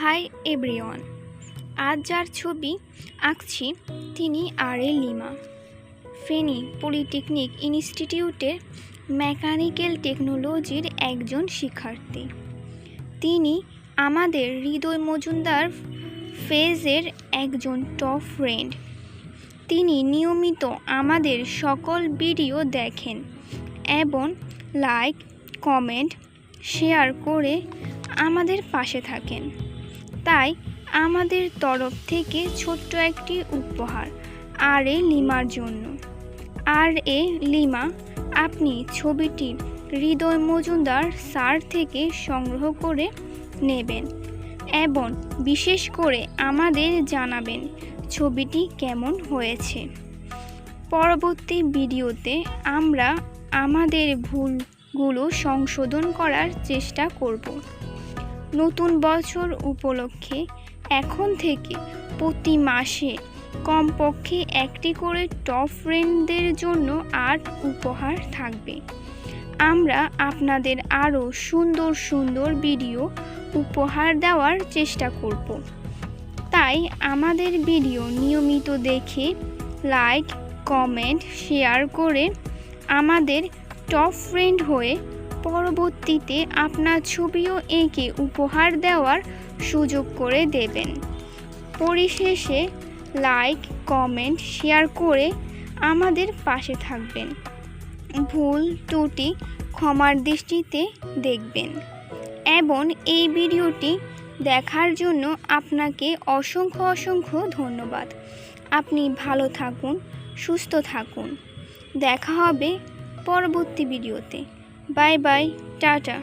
Hi everyone. আজ যার ছবি আঁকছি তিনি R A Lima. Feni polytechnic ইনস্টিটিউটের মেকানিক্যাল টেকনোলজির একজন শিক্ষার্থী। তিনি আমাদের হৃদয় মজুমদার ফেজের একজন টপ ফ্রেন্ড। তিনি নিয়মিত আমাদের সকল ভিডিও দেখেন এবং লাইক, কমেন্ট, শেয়ার করে আমাদের পাশে থাকেন। তাই আমাদের তরফ থেকে ছোট্ট একটি উপহার আর এ লিমার জন্য। আর এ লিমা, আপনি ছবিটি হৃদয় মজুমদার স্যার থেকে সংগ্রহ করে নেবেন এবং বিশেষ করে আমাদের জানাবেন ছবিটি কেমন হয়েছে। পরবর্তী ভিডিওতে আমরা আমাদের ভুলগুলো সংশোধন করার চেষ্টা করব। নতুন বছর উপলক্ষে এখন থেকে প্রতি মাসে কমপক্ষে একটি করে টপ ফ্রেন্ডদের জন্য আর্ট উপহার থাকবে। আমরা আপনাদের আরও সুন্দর সুন্দর ভিডিও উপহার দেওয়ার চেষ্টা করব। তাই আমাদের ভিডিও নিয়মিত দেখে লাইক কমেন্ট শেয়ার করে আমাদের টপ ফ্রেন্ড হয়ে পরবর্তীতে আপনার ছবিও এঁকে উপহার দেওয়ার সুযোগ করে দেবেন। পরিশেষে লাইক, কমেন্ট, শেয়ার করে আমাদের পাশে থাকবেন। ভুল ত্রুটি ক্ষমার দৃষ্টিতে দেখবেন। এবং এই ভিডিওটি দেখার জন্য আপনাকে অসংখ্য অসংখ্য ধন্যবাদ। আপনি ভালো থাকুন, সুস্থ থাকুন। দেখা হবে পরবর্তী ভিডিওতে। Bye bye tata